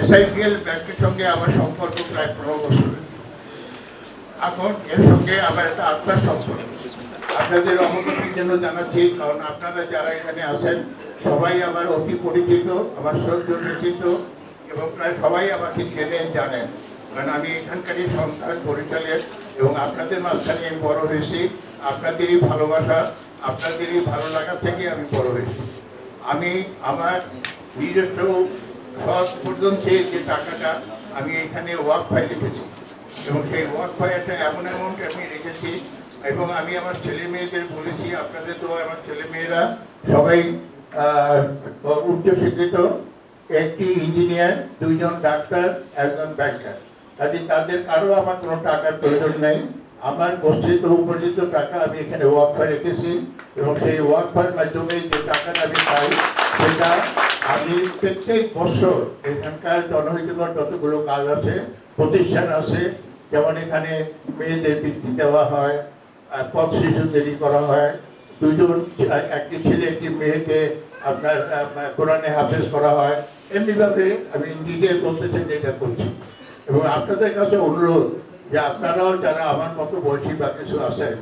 এসআইপিএল ব্যাংকের সঙ্গে আমার সম্পর্ক প্রায় পনেরো বছর এখন এর সঙ্গে আমার একটা আত্মার সম্পর্ক। আপনাদের অবগতির জন্য জানাচ্ছি, কারণ আপনারা যারা এখানে আছেন, সবাই আমার অতি পরিচিত, আমার পরিচিত, এবং প্রায় সবাই আমাকে চেনেন, জানেন। কারণ আমি এখানকারই সংস্থার পরিচালক, এবং আপনাদের মাঝখানে আমি বড় হয়েছি। আপনাদেরই ভালোবাসা, আপনাদেরই ভালো লাগা থেকে আমি বড় হয়েছি। আমি আমার নিজস্ব সব পর্যন্ত যে টাকাটা আমি এখানে ওয়ার্ক ফাইল রেখেছি এবং সেই ওয়ার্ক ফাইলটা এমন অ্যামাউন্ট আমি রেখেছি এবং আমি আমার ছেলে মেয়েদের বলেছি, আপনাদের তো আমার ছেলে মেয়েরা সবাই উচ্চশিক্ষিত একটি ইঞ্জিনিয়ার দুইজন ডাক্তার, একজন ব্যাংকার কাজে তাদের কারও আমার কোনো টাকার প্রয়োজন নেই। আমার গচ্ছিত উপার্জিত টাকা আমি এখানে ওয়াকফা রেখেছি এবং সেই ওয়াকফার মাধ্যমে যে টাকাটা আমি পাই, সেটা আমি প্রত্যেক বছর এখানকার জনহিতকর যতগুলো কাজ আছে, প্রতিষ্ঠান আছে, যেমন এখানে মেয়েদের বৃত্তি দেওয়া হয় পথ শিশু দেরি করা হয়। দুজন একটি ছেলে একটি মেয়েকে আপনার কোরআনে হাফেজ করা হয়। এমনিভাবে আমি ডিটেল বলতে চাই এটা করছি। এবং আপনাদের কাছে অনুরোধ যে আপনারাও যারা আমার মতো বয়সী বা কিছু আছেন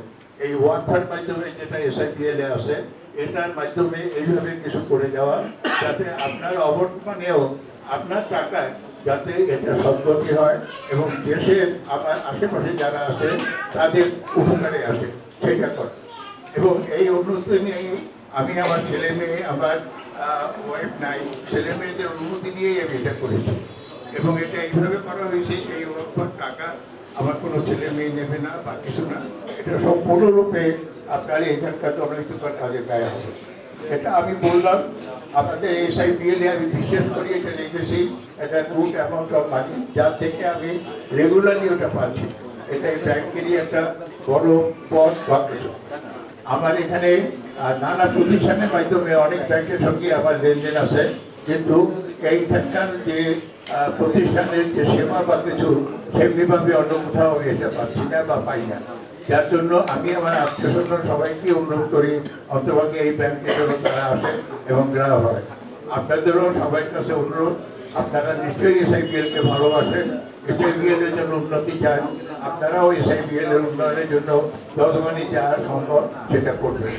এই ওয়ার্কার মাধ্যমে যেটা এসআইপিএল আছে, এটার মাধ্যমে এইভাবে কিছু করে যাওয়া, যাতে আপনার অবর্তমানেও আপনার টাকায় যাতে এটা সদ্গতি হয় এবং দেশের আমার আশেপাশে যারা আছে, তাদের উপকারে আসে, সেটা করে। এবং এই অনুমতি নিয়েই আমি আমার ছেলে মেয়ে, আমার ওয়াইফ নাই, ছেলে মেয়েদের অনুমতি নিয়েই আমি এটা করেছি। এবং এটা এইভাবে করা হয়েছে, এই টাকা আমার কোনো ছেলে মেয়ে নেবে না, বা কিছু না, এটা সম্পূর্ণরূপে আপনার এখানকার জনহিতকর কাজে ব্যয় হবে। এটা আমি বললাম, আপনাদের এসআই বিএলএ আমি বিশ্বাস করি, এটা রেখেছি এটা গুড অ্যামাউন্ট অফ মানি যার থেকে আমি রেগুলারলি ওটা পাচ্ছি। এটা এই ব্যাংকেরই একটা বড় পথ বা আমার এখানে নানা প্রতিষ্ঠানের মাধ্যমে অনেক ব্যাংকের সঙ্গে আমার লেনদেন আছে, কিন্তু এইখানকার যে প্রতিষ্ঠানের যে সেবা বা কিছু সেমনিভাবে অন্য কোথাও এটা পাচ্ছি না বা পাই না। যার জন্য আমি আমার আত্মীয়স্বজন সবাইকে অনুরোধ করি অন্তভাগে এই ব্যাংকে যেন তারা আসে এবং দেওয়া হয়। আপনাদেরও সবাই কাছে অনুরোধ, আপনারা নিশ্চয়ই এসআইপিএল কে ভালোবাসেন এসআইপিএল এর জন্য উন্নতি চান, আপনারাও এসআইপিএল এর উন্নয়নের জন্য যতখানি যা সম্ভব, সেটা করবেন।